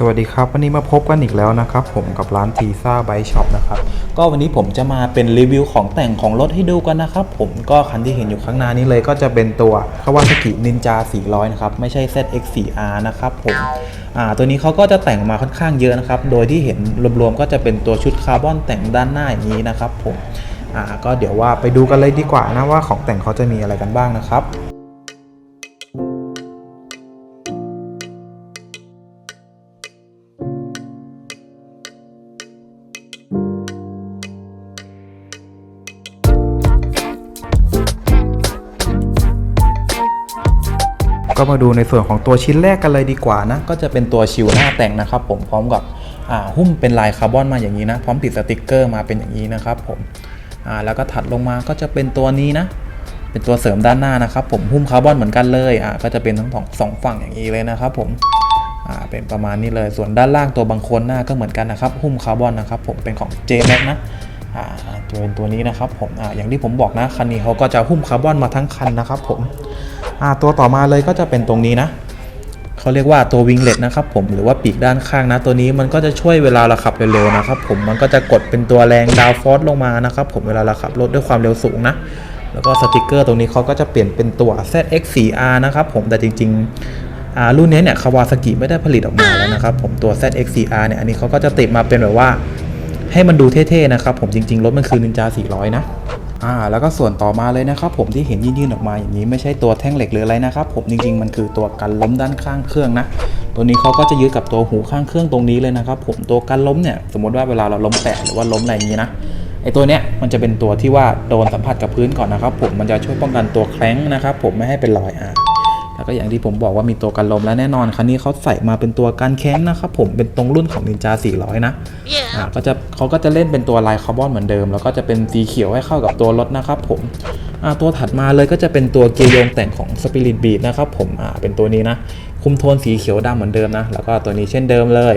สวัสดีครับ วันนี้มาพบกันอีกแล้วนะครับ ผมกับร้านทีซ่าไบช็อปนะครับ ก็วันนี้ผมจะมาเป็นรีวิวของแต่งของรถให้ดูกันนะครับ ผมก็คันที่เห็นอยู่ข้างหน้านี้เลยก็จะเป็นตัว Kawasaki Ninja 400 นะครับ ไม่ใช่ ZX4R นะครับผมอ่าตัวนี้เขาก็จะแต่งมาค่อนข้างเยอะนะครับ โดยที่เห็นรวมๆก็จะเป็นตัวชุดคาร์บอนแต่งด้านหน้าอย่างนี้นะครับ ผมอ่าก็เดี๋ยวว่าไปดูกันเลยดีกว่านะว่าของแต่งเขาจะมีอะไรกันบ้างนะครับ ก็มาดูในส่วนของตัวชิ้นแรกกันเลยดีกว่านะ ก็จะเป็นตัวชิวหน้าแต่งนะครับผมพร้อมกับหุ้มเป็นลายคาร์บอนมาอย่างนี้นะ พร้อมติดสติกเกอร์มาเป็นอย่างนี้นะครับผมแล้วก็ถัดลงมาก็จะเป็นตัวนี้นะ เป็นตัวเสริมด้านหน้านะครับ ผมหุ้มคาร์บอนเหมือนกันเลยอ่าก็จะเป็นทั้งสองสองฝั่งอย่างนี้เลยนะครับผมอ่าเป็นประมาณนี้เลยส่วนด้านล่างตัวบังโคนหน้าก็เหมือนกันนะครับหุ้มคาร์บอนนะครับผมเป็นของ j m a x นะอ่า ตัวเป็นตัวนี้นะครับผมอ่าอย่างที่ผมบอกนะคันนี้เขาก็จะหุ้มคาร์บอนมาทั้งคันนะครับผมอ่าตัวต่อมาเลยก็จะเป็นตรงนี้นะเขาเรียกว่าตัววิงเล็ตนะครับผมหรือว่าปีกด้านข้างนะ ตัวนี้มันก็จะช่วยเวลาเราขับเร็วๆนะครับผมมันก็จะกดเป็นตัวแรงดาวฟอสลงมานะครับผมเวลาเราขับรถด้วยความเร็วสูงนะแล้วก็สติกเกอร์ตรงนี้เขาก็จะเปลี่ยนเป็นตัว ZX4R นะครับผมแต่จริงๆอ่ารุ่นนี้เนี่ยคาวาซากิไม่ได้ผลิตออกมาแล้วนะครับผมตัว ZX4R เนี่ยอันนี้เขาก็จะติดมาเป็นแบบว่า ให้มันดูเท่ๆนะครับผมจริงๆรถมันคือ Ninja 400 นะอ่าแล้วก็ส่วนต่อมาเลยนะครับผมที่เห็นยื่นๆออกมาอย่างนี้ไม่ใช่ตัวแท่งเหล็กหรืออะไรนะครับผมจริงๆมันคือตัวกันล้มด้านข้างเครื่องนะตัวนี้เขาก็จะยึดกับตัวหูข้างเครื่องตรงนี้เลยนะครับผมตัวกันล้มเนี่ยสมมติว่าเวลาเราล้มแตะหรือว่าล้มอะไรอย่างนี้นะไอตัวเนี้ยมันจะเป็นตัวที่ว่าโดนสัมผัสกับพื้นก่อนนะครับผมมันจะช่วยป้องกันตัวแคล้งนะครับผมไม่ให้เป็นรอยอ่า แล้วก็อย่างที่ผมบอกว่ามีตัวกันลมและแน่นอนคันนี้เขาใส่มาเป็นตัวกันแข้งนะครับผมเป็นตรงรุ่นของ Ninja 400 นะอ่าก็จะเขาก็จะเล่นเป็นตัวลายคาร์บอนเหมือนเดิม แล้วก็จะเป็นสีเขียวให้เข้ากับตัวรถนะครับผมอ่าตัวถัดมาเลยก็จะเป็นตัวเกียร์โยงแต่งของ Spirit Beat นะครับผมอ่าเป็นตัวนี้นะคุมโทนสีเขียวดำเหมือนเดิมนะแล้วก็ตัวนี้เช่นเดิมเลย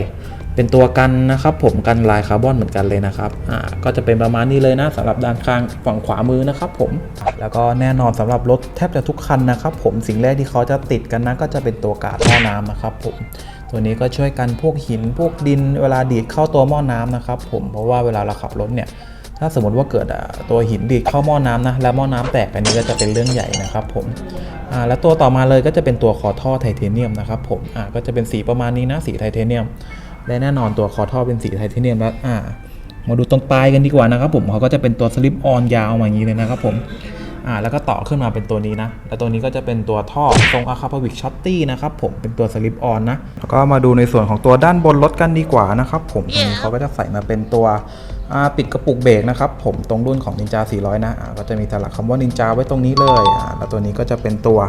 เป็นตัวกันนะครับ ผมกันลายคาร์บอนเหมือนกันเลยนะครับอ่าก็จะเป็นประมาณนี้เลยนะสำหรับด้านข้างฝั่งขวามือนะครับผมแล้วก็แน่นอนสำหรับรถแทบจะทุกคันนะครับผมสิ่งแรกที่เขาจะติดกันนะก็จะเป็นตัวกาดหม้อน้ำนะครับผมตัวนี้ก็ช่วยกันพวกหินพวกดินเวลาดีดเข้าตัวหม้อน้ำนะครับผมเพราะว่าเวลาเราขับรถเนี่ยถ้าสมมติว่าเกิดอะตัวหินดีดเข้าหม้อน้ำนะแล้วหม้อน้ำแตกอันนี้ก็จะเป็นเรื่องใหญ่นะครับผมอ่าแล้วตัวต่อมาเลยก็จะเป็นตัวคอท่อไทเทเนียมนะครับผมอ่าก็จะเป็นสีประมาณนี้นะสีไทเทเนียม และแน่นอนตัวคอท่อเป็นสีไทเทเนียมแล้วอ่ามาดูตรงปลายกันดีกว่านะครับผมเขาก็จะเป็นตัวสลิปออนยาวมาอย่างนี้เลยนะครับผมอ่าแล้วก็ต่อขึ้นมาเป็นตัวนี้นะ แล้วตัวนี้ก็จะเป็นตัวท่อตรงอะคาพาวิกช็อตตี้นะครับผมเป็นตัวสลิปออนนะ แล้วก็มาดูในส่วนของตัวด้านบนรถกันดีกว่านะครับผมตรงนี้เขาก็จะใส่มาเป็นตัวอ่าปิดกระปุกเบรกนะครับผมตรงรุ่นของ Ninja 400 นะอ่าก็จะมีสลักคำว่า Ninja ไว้ตรงนี้เลยอ่าแล้วตัวนี้ก็จะเป็นตัว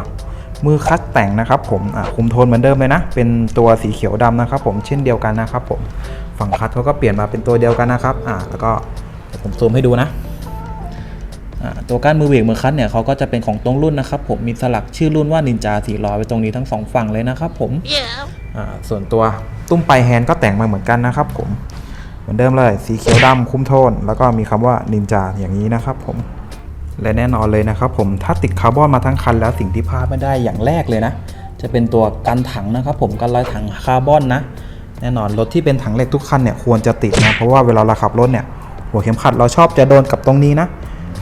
มือคัดแต่งนะครับผมอ่าคุมโทนเหมือนเดิมเลยนะ เป็นตัวสีเขียวดำนะครับผมเช่นเดียวกันนะครับผมฝั่งคัดเขาก็เปลี่ยนมาเป็นตัวเดียวกันนะครับอ่าแล้วก็เดี๋ยวผมซูมให้ดูนะอ่าตัวก้านมือเบรกมือคัดเนี่ยเขาก็จะเป็นของตรงรุ่นนะครับผมมีสลักชื่อรุ่นว่า Ninja 400ไว้ตรงนี้ทั้งสองฝั่งเลยนะครับผมอ่าส่วนตัวตุ้มปลายแฮนด์ก็แต่งมาเหมือนกันนะครับผมเหมือนเดิมเลยสีเขียวดำคุมโทน แล้วก็มีคำว่านินจาอย่างนี้นะครับผม และแน่นอนเลยนะครับผมถ้าติดคาร์บอนมาทั้งคันแล้วสิ่งที่พลาดไม่ได้อย่างแรกเลยนะ จะเป็นตัวกันถังนะครับผมกันรอยถังคาร์บอนนะ แน่นอนรถที่เป็นถังเหล็กทุกคันเนี่ยควรจะติดนะเพราะว่าเวลาเราขับรถเนี่ยหัวเข็มขัดเราชอบจะโดนกับตรงนี้นะ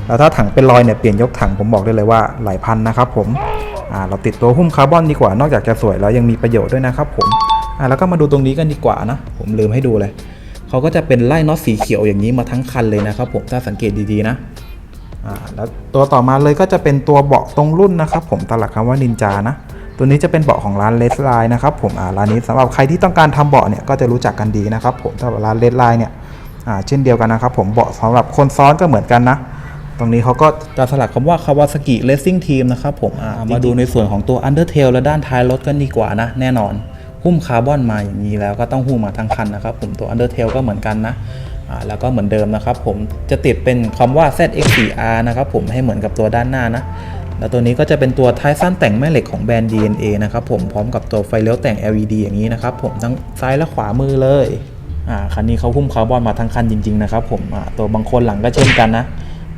แล้วถ้าถังเป็นรอยเนี่ยเปลี่ยนยกถังผมบอกได้เลยว่าหลายพันนะครับผมเราติดตัวหุ้มคาร์บอนดีกว่านอกจากจะสวยแล้วยังมีประโยชน์ด้วยนะครับผมแล้วก็มาดูตรงนี้กันดีกว่านะ ผมลืมให้ดูเลยเขาก็จะเป็นไล่น็อตสีเขียวอย่างนี้มาทั้งคันเลยนะครับผมถ้าสังเกตดีๆนะ แล้วตัวต่อมาเลยก็จะเป็นตัวเบาะตรงรุ่นนะครับ ผมตลักคำว่านินจานะ ตัวนี้จะเป็นเบาะของร้านเลสไลน์นะครับผมอ่าร้านนี้สำหรับใครที่ต้องการทำเบาะเนี่ยก็จะรู้จักกันดีนะครับ ผมถ้าร้านเลสไลน์เนี่ยอ่าเช่นเดียวกันนะครับผมเบาะสำหรับคนซ้อนก็เหมือนกันนะตรงนี้เขาก็จะสลักคำว่า Kawasaki Racing Team นะครับผมอ่ามาดูในส่วนของตัว Undertail และด้านท้ายรถกันดีกว่านะ แน่นอนหุ้มคาร์บอนมาอย่างนี้แล้วก็ต้องหุ้มมาทั้งคันนะครับผมตัว Undertail ก็เหมือนกันนะอ่า แล้วก็เหมือนเดิมนะครับผมจะติดเป็นคำว่า ZX4R นะครับผมให้เหมือนกับตัวด้านหน้านะแล้วตัวนี้ก็จะเป็นตัวท้ายสั้นแต่งแม่เหล็กของแบรนด์ DNA นะครับผมพร้อมกับตัวไฟเลี้ยวแต่ง LED อย่างนี้นะครับผมทั้งซ้ายและขวามือเลยอ่าคันนี้เขาหุ้มคาร์บอนมาทั้งคันจริงๆนะครับผมอ่าตัวบางคนหลังก็เช่นกันนะ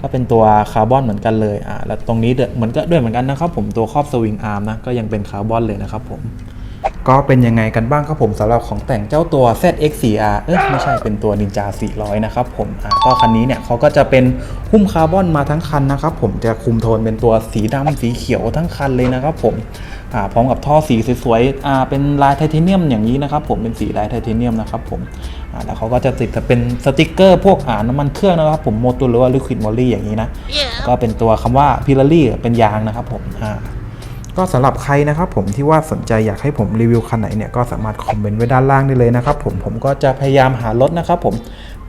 ก็เป็นตัวคาร์บอนเหมือนกันเลยอ่าแล้วตรงนี้เดเหมือนก็ด้วยเหมือนกันนะครับผมตัวครอบสวิงอาร์มนะก็ยังเป็นคาร์บอนเลยนะครับผม ก็เป็นยังไงกันบ้างครับผมสำหรับของแต่งเจ้าตัว ZX4R เอ้ยไม่ใช่เป็นตัว Ninja 400 นะครับผมอ่าก็คันนี้เนี่ยเขาก็จะเป็นหุ้มคาร์บอนมาทั้งคันนะครับผมจะคุมโทนเป็นตัวสีดำสีเขียวทั้งคันเลยนะครับผมอ่าพร้อมกับท่อสีสวยๆอ่าเป็นลายไทเทเนียมอย่างนี้นะครับผมเป็นสีลายไทเทเนียมนะครับผมอ่าแล้วเขาก็จะติดเป็นสติกเกอร์พวกอ่าน้ำมันเครื่องนะครับผมโมตูหรือว่าลิควิดมอลลี่อย่างนี้นะก็เป็นตัวคำว่าพิลารี่เป็นยางนะครับผมอ่า ก็สำหรับใครนะครับผมที่ว่าสนใจอยากให้ผมรีวิวคันไหนเนี่ยก็สามารถคอมเมนต์ไว้ด้านล่างได้เลยนะครับผมผมก็จะพยายามหารถนะครับผม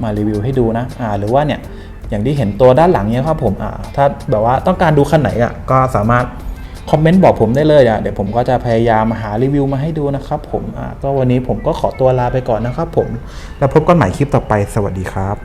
มารีวิวให้ดูนะอ่าหรือว่าเนี่ยอย่างที่เห็นตัวด้านหลังเนี่ยครับผมอ่าถ้าแบบว่าต้องการดูคันไหนอะก็สามารถคอมเมนต์บอกผมได้เลยอะเดี๋ยวผมก็จะพยายามหารีวิวมาให้ดูนะครับผมอ่าก็วันนี้ผมก็ขอตัวลาไปก่อนนะครับผมแล้วพบกันใหม่คลิปต่อไปสวัสดีครับ